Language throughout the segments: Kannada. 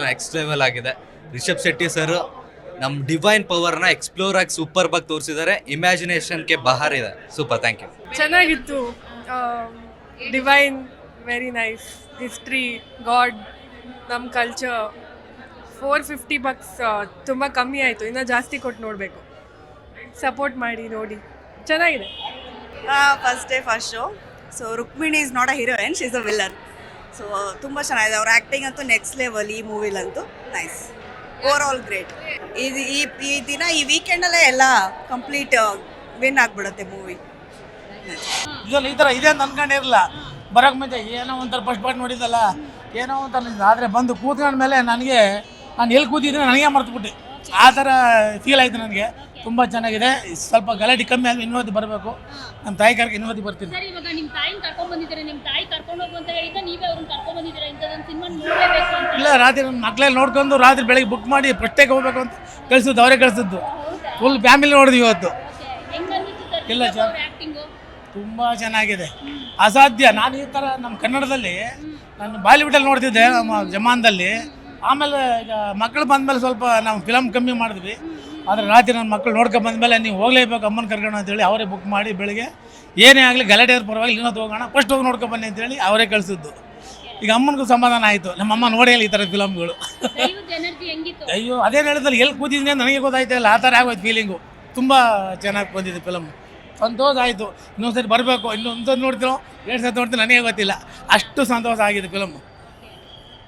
ನೆಕ್ಸ್ಟ್ ಲೆವೆಲ್ ಆಗಿದೆ. ರಿಷಬ್ ಶೆಟ್ಟಿ ಸರ್ ನಮ್ಮ ಡಿವೈನ್ ಪವರ್ನ ಎಕ್ಸ್ಪ್ಲೋರ್ ಆಗಿ ಸೂಪರ್ ಬಾಗಿ ತೋರಿಸಿದ್ದಾರೆ ಇಮ್ಯಾಜಿನೇಷನ್ಗೆ ಬಹಾರ್ ಇದೆ. ಸೂಪರ್ ಥ್ಯಾಂಕ್ ಯು ಚೆನ್ನಾಗಿತ್ತು. Divine very nice history god ನಮ್ಮ ಕಲ್ಚರ್ ಫೋರ್ ಫಿಫ್ಟಿ ಬಕ್ಸ್ ತುಂಬ ಕಮ್ಮಿ ಆಯಿತು. ಇನ್ನೂ ಜಾಸ್ತಿ ಕೊಟ್ಟು ನೋಡಬೇಕು. ಸಪೋರ್ಟ್ ಮಾಡಿ ನೋಡಿ. ಚೆನ್ನಾಗಿದೆ. First day first show so Rukmini is not a heroine she's a villain so ತುಂಬ ಚೆನ್ನಾಗಿದೆ. ಅವ್ರ ಆ್ಯಕ್ಟಿಂಗ್ ಅಂತೂ ನೆಕ್ಸ್ಟ್ ಲೆವೆಲ್ ಈ ಮೂವಿಲಂತೂ ನೈಸ್ ಓವರ್ ಆಲ್ ಗ್ರೇಟ್ ಇದು ಈ ಈ ದಿನ, ಈ ವೀಕೆಂಡಲ್ಲೇ ಎಲ್ಲ ಕಂಪ್ಲೀಟ್ ವಿನ್ ಆಗಿಬಿಡುತ್ತೆ ಮೂವಿ ಇದರಲ್ಲಿ ಈ ಥರ ಇದೆ ಅಂತ ಅನ್ಕೊಂಡಿರಲಿಲ್ಲ ಬರೋಕ್ಕೆ ಮುಂಚೆ ಏನೋ ಒಂಥರ ಫಸ್ಟ್ ಪಾರ್ಟ್ ನೋಡಿದ್ದಲ್ಲ. ಏನೋ ಒಂಥರ. ಆದರೆ ಬಂದು ಕೂತ್ಕೊಂಡ ಮೇಲೆ ನನಗೆ, ನಾನು ಎಲ್ಲಿ ಕೂತಿದ್ದೀನಿ ನನಗೆ ಮರ್ತುಬಿಟ್ಟೆ. ಆ ಥರ ಫೀಲ್ ಆಯಿತು ನನಗೆ. ತುಂಬ ಚೆನ್ನಾಗಿದೆ. ಸ್ವಲ್ಪ ಗಲಾಟೆ ಕಮ್ಮಿ ಆದ್ರೆ ಇನ್ನೊಂದು ಬರಬೇಕು. ನಮ್ಮ ತಾಯಿ ಕರ್ಗೆ ಇನ್ನೊಂದು ಬರ್ತೀನಿ. ಸರ್ ಇವಾಗ ನಿಮ್ ತಾಯಿನ ಕರ್ಕೊಂಡ್ ಬಂದಿದ್ದೀರಾ? ನಿಮ್ ತಾಯಿ ಕರ್ಕೊಂಡು ಹೋಗು ಅಂತ ಹೇಳಿದ್ರೆ ನೀವೇ ಅವ್ರನ್ನ ಕರ್ಕೊಂಡ್ ಬಂದಿದ್ದೀರಾ? ಇಂಥದೊಂದು ಸಿನಿಮಾ ನೋಡ್ಲೇಬೇಕು ಅಂತ. ಇಲ್ಲ ರಾತ್ರಿ ನನ್ನ ಮಕ್ಕಳಲ್ಲಿ ನೋಡ್ಕೊಂಡು ರಾತ್ರಿ ಬೆಳಗ್ಗೆ ಬುಕ್ ಮಾಡಿ ಪ್ರತ್ಯೇಕ ಹೋಗ್ಬೇಕು ಅಂತ ಕಳಿಸಿದ್ದು ಅವರೇ ಕಳಿಸಿದ್ದು. ಫುಲ್ ಫ್ಯಾಮಿಲಿ ನೋಡಿದ್ವಿ ಇವತ್ತು. ಹೆಂಗ್ ಅನ್ಸುತ್ತೆ ಸರ್ ಇಲ್ಲ, ಅವ್ರ ಆಕ್ಟಿಂಗು ತುಂಬ ಚೆನ್ನಾಗಿದೆ. ಅಸಾಧ್ಯ. ನಾನು ಈ ಥರ ನಮ್ಮ ಕನ್ನಡದಲ್ಲಿ ನಾನು ಬಾಲಿವುಡಲ್ಲಿ ನೋಡ್ತಿದ್ದೆ ನಮ್ಮ ಜಮಾನದಲ್ಲಿ. ಆಮೇಲೆ ಈಗ ಮಕ್ಕಳು ಬಂದಮೇಲೆ ಸ್ವಲ್ಪ ನಾವು ಫಿಲಮ್ ಕಮ್ಮಿ ಮಾಡಿದ್ವಿ. ಆದರೆ ರಾತ್ರಿ ನನ್ನ ಮಕ್ಕಳು ನೋಡ್ಕೊಂಡು ಬಂದಮೇಲೆ ನೀವು ಹೋಗಲೇಬೇಕು ಅಮ್ಮನ ಕರ್ಕೊಂಡು ಅಂತೇಳಿ ಅವರೇ ಬುಕ್ ಮಾಡಿ ಬೆಳಿಗ್ಗೆ. ಏನೇ ಆಗಲಿ ಗಲಾಟೆ ಪರವಾಗಿ ಇನ್ನೊಂದು ಹೋಗೋಣ. ಫಸ್ಟ್ ಹೋಗಿ ನೋಡ್ಕೊಂಡು ಬನ್ನಿ ಅಂತೇಳಿ ಅವರೇ ಕಳಿಸಿದ್ದು. ಈಗ ಅಮ್ಮನಿಗೂ ಸಮಾಧಾನ ಆಯಿತು. ನಮ್ಮಮ್ಮ ನೋಡೇ ಇಲ್ಲ ಈ ಥರ ಫಿಲಮ್ಗಳು ಅಯ್ಯೋ ಅದೇ ಹೇಳಿದ್ರಲ್ಲಿ ಎಲ್ಲಿ ಕೂತಿದ್ದೆ ನನಗೆ ಗೊತ್ತಾಯ್ತು ಇಲ್ಲ. ಆ ಥರ ಆಗೋಯ್ತು ಫೀಲಿಂಗು ತುಂಬ ಚೆನ್ನಾಗಿ ಬಂದಿದೆ ಫಿಲಮ್ ಸಂತೋಷ ಆಯಿತು. ಇನ್ನೊಂದು ಸರಿ ಬರಬೇಕು. ಇನ್ನೊಂದು ನೋಡ್ತೀನೋ ಎರಡು ಸತಿ ನೋಡ್ತೀನಿ ನನಗೆ ಗೊತ್ತಿಲ್ಲ. ಅಷ್ಟು ಸಂತೋಷ ಆಗಿದೆ ಫಿಲಮ್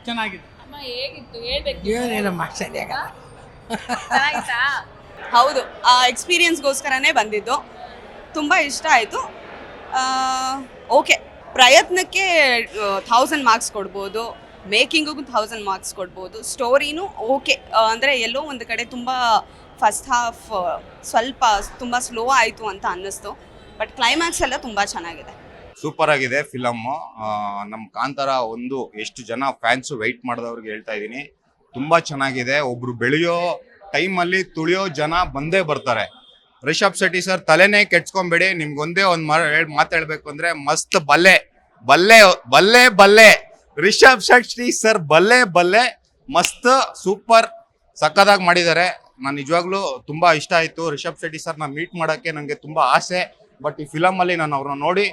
ಚೆನ್ನಾಗಿದೆ. ಅಮ್ಮ ಹೇಗಿತ್ತು? ಹೇಳ್ಬೇಕು. ಚೆನ್ನಾಗಿತ್ತಾ ಹೌದು ಆ ಎಕ್ಸ್ಪೀರಿಯನ್ಸ್ಗೋಸ್ಕರನೇ ಬಂದಿದ್ದು. ತುಂಬ ಇಷ್ಟ ಆಯಿತು. ಓಕೆ ಪ್ರಯತ್ನಕ್ಕೆ ಥೌಸಂಡ್ ಮಾರ್ಕ್ಸ್ ಕೊಡ್ಬೋದು. ಮೇಕಿಂಗಿಗೂ ಥೌಸಂಡ್ ಮಾರ್ಕ್ಸ್ ಕೊಡ್ಬೋದು. ಸ್ಟೋರಿನೂ ಓಕೆ ಅಂದರೆ ಎಲ್ಲೋ ಒಂದು ಕಡೆ ತುಂಬ ಫಸ್ಟ್ ಹಾಫ್ ಸ್ವಲ್ಪ ತುಂಬ ಸ್ಲೋ ಆಯಿತು ಅಂತ ಅನ್ನಿಸ್ತು. ಬಟ್ ಕ್ಲೈಮ್ಯಾಕ್ಸ್ ಎಲ್ಲ ತುಂಬ ಚೆನ್ನಾಗಿದೆ. ಸೂಪರ್ ಆಗಿದೆ ಫಿಲಮ್ ನಮ್ಮ ಕಾಂತಾರ ಒಂದು ಎಷ್ಟು ಜನ ಫ್ಯಾನ್ಸು ವೆಯ್ಟ್ ಮಾಡಿದವ್ರಿಗೆ ಹೇಳ್ತಾ ಇದ್ದೀನಿ. ತುಂಬಾ ಚೆನ್ನಾಗಿದೆ. ಒಬ್ರು ಬೆಳೆಯೋ ಟೈಮಲ್ಲಿ ತುಳಿಯೋ ಜನ ಬಂದೇ ಬರ್ತಾರೆ. ರಿಷಬ್ ಶೆಟ್ಟಿ ಸರ್ ತಲೆನೇ ಕೆಡ್ಸ್ಕೊಂಬೇಡಿ. ನಿಮ್ಗೊಂದೇ ಒಂದು ಮಾತು ಹೇಳ್ಬೇಕು ಅಂದ್ರೆ ಮಸ್ತ್ ಬಲ್ಲೆ. ಬಲ್ಲೆ ಬಲ್ಲೆ ಬಲ್ಲೆ. ರಿಷಬ್ ಶೆಟ್ಟಿ ಸರ್ ಬಲ್ಲೆ ಬಲ್ಲೆ. ಮಸ್ತ್, ಸೂಪರ್ ಸಕ್ಕದಾಗಿ ಮಾಡಿದ್ದಾರೆ. ನಾನು ನಿಜವಾಗ್ಲೂ ತುಂಬಾ ಇಷ್ಟ ಆಯ್ತು. ರಿಷಬ್ ಶೆಟ್ಟಿ ಸರ್ನ ಮೀಟ್ ಮಾಡೋಕ್ಕೆ ನನಗೆ ತುಂಬಾ ಆಸೆ. ಬಟ್ ಈ ಫಿಲಮಲ್ಲಿ ನಾನು ಅವ್ರನ್ನ ನೋಡಿ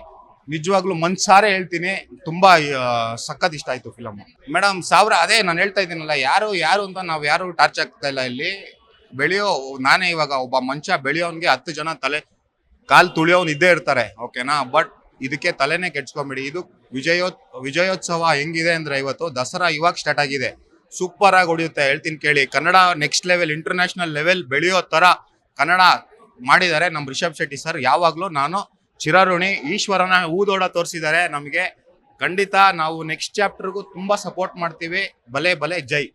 ನಿಜವಾಗ್ಲೂ ಮನ್ಸಾರೆ ಹೇಳ್ತೀನಿ, ತುಂಬಾ ಸಖತ್ ಇಷ್ಟ ಆಯ್ತು ಫಿಲಮ್ ಮೇಡಮ್ ಸಾವಿರ ಅದೇ ನಾನು ಹೇಳ್ತಾ ಇದ್ದೀನಲ್ಲ, ಯಾರು ಯಾರು ಅಂತ ನಾವು ಯಾರು ಟಾರ್ಚ್ ಆಗ್ತಾ ಇಲ್ಲ ಇಲ್ಲಿ. ಬೆಳೆಯೋ, ನಾನೇ ಇವಾಗ ಒಬ್ಬ ಮನುಷ್ಯ ಬೆಳೆಯೋನ್ಗೆ ಹತ್ತು ಜನ ತಲೆ, ಕಾಲ್ ತುಳಿಯೋನ್ ಇದ್ದೇ ಇರ್ತಾರೆ, ಓಕೆನಾ? ಬಟ್ ಇದಕ್ಕೆ ತಲೆನೇ ಕೆಡ್ಸ್ಕೊಂಬಿಡಿ. ಇದು ವಿಜಯೋತ್ ವಿಜಯೋತ್ಸವ ಹೆಂಗಿದೆ ಅಂದ್ರೆ ಇವತ್ತು ದಸರಾ ಇವಾಗ ಸ್ಟಾರ್ಟ್ ಆಗಿದೆ. ಸೂಪರ್ ಆಗಿ ಹೊಡೆಯುತ್ತೆ ಹೇಳ್ತೀನಿ ಕೇಳಿ. Kannada next level international level ಬೆಳೆಯೋ ತರ ಕನ್ನಡ ಮಾಡಿದ್ದಾರೆ ನಮ್ಮ ರಿಷಬ್ ಶೆಟ್ಟಿ ಸರ್ ಯಾವಾಗಲೂ ನಾನು ಚಿರಋಣಿ ಈಶ್ವರನ ಊದೋಡ ತೋರಿಸಿದ್ದಾರೆ. ನಮಗೆ ಖಂಡಿತ ನಾವು ನೆಕ್ಸ್ಟ್ ಚಾಪ್ಟರ್ಗೂ ತುಂಬ ಸಪೋರ್ಟ್ ಮಾಡ್ತೀವಿ. ಬಲೆ ಬಲೆ ಜೈ.